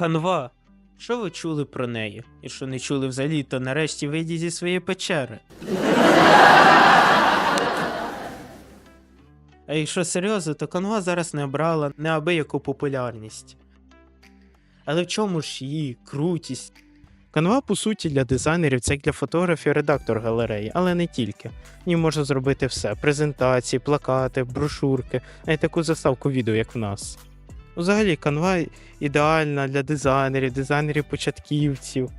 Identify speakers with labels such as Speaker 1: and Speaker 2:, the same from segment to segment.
Speaker 1: Канва. Що ви чули про неї? І що не чули взагалі, то нарешті вийдіть зі своєї печери. А якщо серйозно, то канва зараз не обрала неабияку популярність. Але в чому ж її крутість? Канва, по суті, для дизайнерів це як для фотографів редактор галереї, але не тільки. В ній можна зробити все: презентації, плакати, брошурки, навіть таку заставку відео, як в нас. Взагалі, канва ідеальна для дизайнерів, дизайнерів-початківців,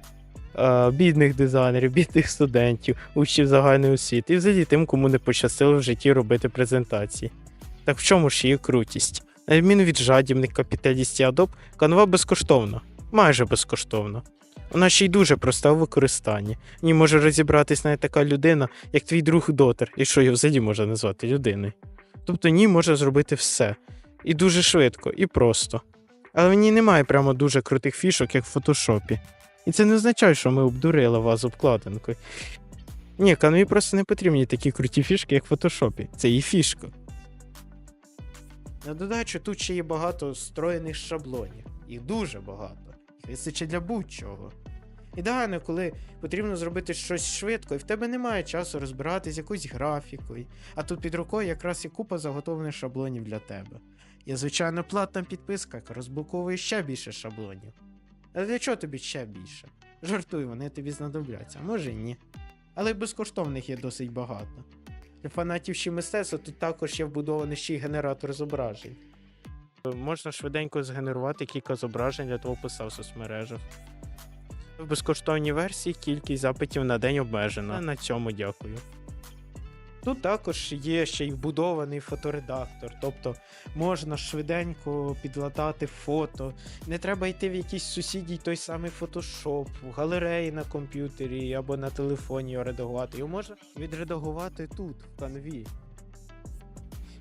Speaker 1: е, бідних дизайнерів, бідних студентів, учнів загальної освіти і взагалі тим, кому не пощастило в житті робити презентації. Так в чому ж її крутість? На відміну від жадібних капіталістів Adobe, канва безкоштовна, майже безкоштовна. Вона ще й дуже проста в використанні. В ній може розібратись навіть така людина, як твій друг дотер, якщо його взагалі можна назвати людиною. Тобто ній може зробити все. І дуже швидко, і просто. Але в ній немає прямо дуже крутих фішок, як в фотошопі. І це не означає, що ми обдурили вас обкладинкою. Ні, канві просто не потрібні такі круті фішки, як в фотошопі. Це її фішка. На додачу тут ще є багато встроєних шаблонів. Їх дуже багато. Їх вистачить для будь-чого. Ідеально, коли потрібно зробити щось швидко, і в тебе немає часу розбиратись якоюсь графікою, а тут під рукою якраз і купа заготовлених шаблонів для тебе. Є звичайно платна підписка, яка розблоковує ще більше шаблонів. А для чого тобі ще більше? Жартую, вони тобі знадобляться, може й ні. Але безкоштовних є досить багато. Для фанатів ще мистецтва тут також є вбудований ще й генератор зображень. Можна швиденько згенерувати кілька зображень для твого поста в соцмережах. В безкоштовній версії кількість запитів на день обмежена. На цьому дякую. Тут також є ще й вбудований фоторедактор, тобто можна швиденько підладати фото. Не треба йти в якийсь сусідній той самий фотошоп, в галереї на комп'ютері або на телефоні його редагувати. Його можна відредагувати тут, в канві.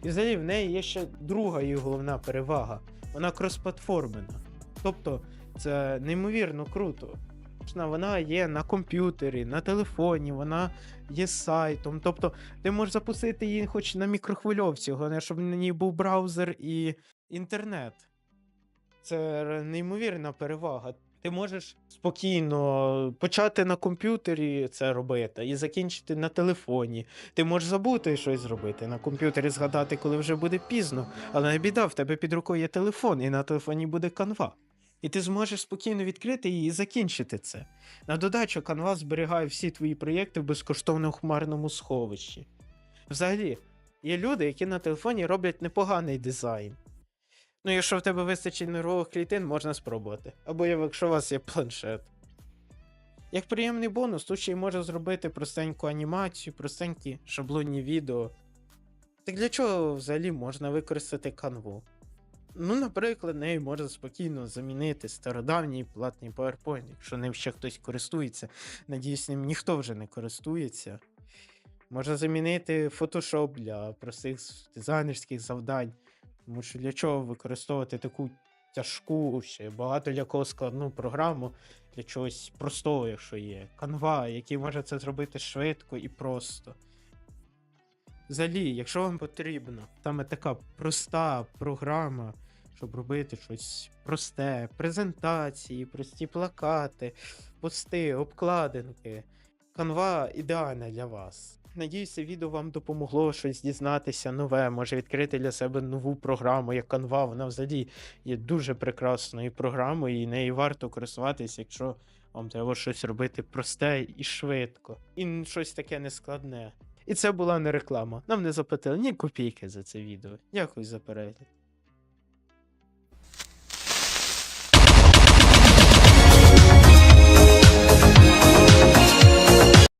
Speaker 1: І взагалі в неї є ще друга її головна перевага. Вона кросплатформена. Тобто це неймовірно круто. Вона є на комп'ютері, на телефоні, вона є сайтом. Тобто ти можеш запустити її хоч на мікрохвильовці, головне, щоб на ній був браузер і інтернет. Це неймовірна перевага. Ти можеш спокійно почати на комп'ютері це робити і закінчити на телефоні. Ти можеш забути щось зробити на комп'ютері, згадати, коли вже буде пізно. Але не біда, в тебе під рукою є телефон, і на телефоні буде канва. І ти зможеш спокійно відкрити її і закінчити це. На додачу, Canva зберігає всі твої проєкти в безкоштовному хмарному сховищі. Взагалі, є люди, які на телефоні роблять непоганий дизайн. Ну, якщо в тебе вистачить нервових клітин, можна спробувати. Або якщо у вас є планшет. Як приємний бонус, тут ще й може зробити простеньку анімацію, простенькі шаблонні відео. Так для чого взагалі можна використати канву? Ну, наприклад, нею можна спокійно замінити стародавній платний PowerPoint, якщо ним ще хтось користується. Надіюсь, ним ніхто вже не користується. Можна замінити Photoshop для простих дизайнерських завдань. Тому що для чого використовувати таку тяжку, ще багато для кого складну програму для чогось простого, якщо є. Canva, який може це зробити швидко і просто. Взагалі, якщо вам потрібно саме така проста програма, щоб робити щось просте, презентації, прості плакати, пости, обкладинки, Canva ідеальна для вас. Надіюсь, це відео вам допомогло щось дізнатися нове, може відкрити для себе нову програму, як Canva. Вона взагалі є дуже прекрасною програмою, і нею варто користуватися, якщо вам треба щось робити просте і швидко, і щось таке нескладне. І це була не реклама. Нам не заплатили ні копійки за це відео. Дякую за перегляд.